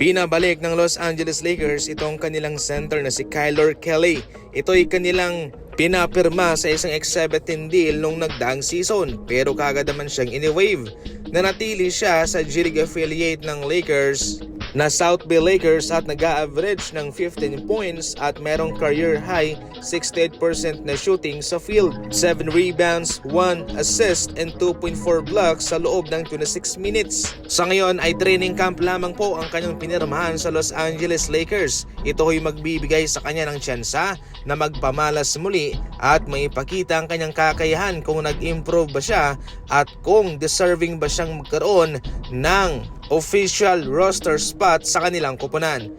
Pinabalik ng Los Angeles Lakers itong kanilang center na si Kyler Kelly. Ito'y kanilang pinapirma sa isang exhibiting deal nung nagdaang season pero kagad naman siyang ini-wave. Nanatili siya sa G-League affiliate ng Lakers na South Bay Lakers at nag-average ng 15 points at merong career high 68% na shooting sa field, 7 rebounds, 1 assist and 2.4 blocks sa loob ng 26 minutes. Sa ngayon ay training camp lamang po ang kanyang pinirmahan sa Los Angeles Lakers. Ito ay magbibigay sa kanya ng tsansa na magpamalas muli at maipakita ang kanyang kakayahan kung nag-improve ba siya at kung deserving ba siyang magkaroon ng official roster spot sa kanilang kupunan.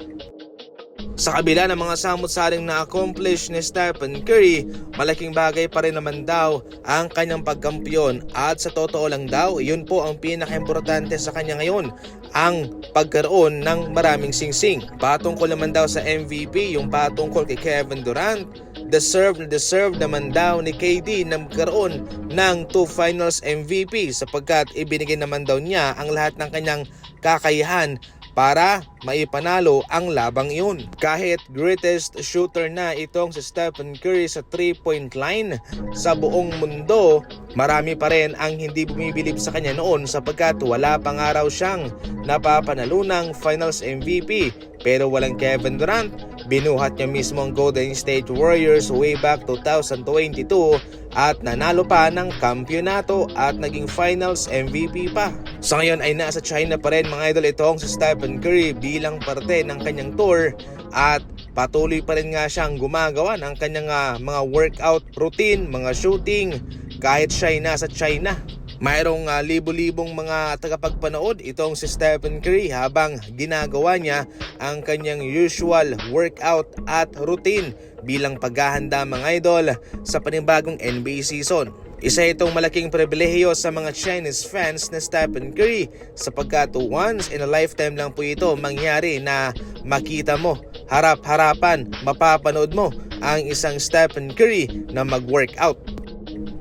Sa kabila ng mga samot-saring na-accomplish ni Stephen Curry, malaking bagay pa rin naman daw ang kanyang pagkampiyon at sa totoo lang daw, yun po ang pinaka-importante sa kanya ngayon, ang pagkaroon ng maraming singsing. Patungkol naman daw sa MVP, yung patungkol kay Kevin Durant, deserve na deserve naman daw ni KD na magkaroon ng two finals MVP sapagkat ibinigay naman daw niya ang lahat ng kanyang kakayahan para maipanalo ang labang iyon. Kahit greatest shooter na itong si Stephen Curry sa 3-point line sa buong mundo, marami pa rin ang hindi bumibilib sa kanya noon sapagkat wala pang araw siyang napapanalunang finals MVP. Pero walang Kevin Durant, binuhat niya mismo ang Golden State Warriors way back 2022 at nanalo pa ng kampyonato at naging finals MVP pa. Sa ngayon ay nasa China pa rin mga idol itong si Stephen Curry bilang parte ng kanyang tour at patuloy pa rin nga siyang gumagawa ng kanyang ah, mga workout routine, mga shooting kahit siya ay nasa China. Mayroong ah, libo-libong mga tagapagpanood itong si Stephen Curry habang ginagawa niya ang kanyang usual workout at routine bilang paghahanda mga idol sa panibagong NBA season. Isa itong malaking pribilehiyo sa mga Chinese fans na Stephen Curry sapagkat once in a lifetime lang po ito mangyari na makita mo harap-harapan mapapanood mo ang isang Stephen Curry na mag-workout.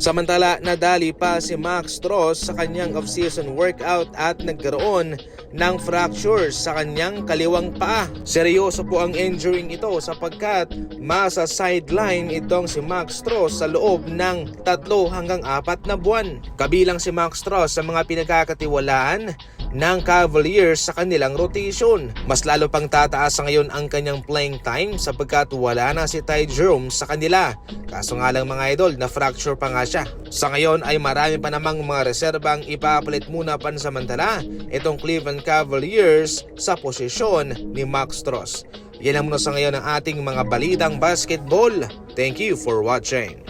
Samantala, nadali pa si Max Strauss sa kanyang off-season workout at nagkaroon ng fractures sa kanyang kaliwang paa. Seryoso po ang injuring ito sapagkat masa sideline itong si Max Strauss sa loob ng tatlo hanggang apat na buwan. Kabilang si Max Strauss sa mga pinagkakatiwalaan ng Cavaliers sa kanilang rotation. Mas lalo pang tataas ngayon ang kanyang playing time sapagkat wala na si Ty Jerome sa kanila. Kaso nga lang mga idol, na fracture pa nga siya. Sa ngayon ay marami pa namang mga reserbang ipapalit muna pansamantala itong Cleveland Cavaliers sa posisyon ni Max Strauss. Yan ang muna sa ngayon ang ating mga balitang basketball. Thank you for watching.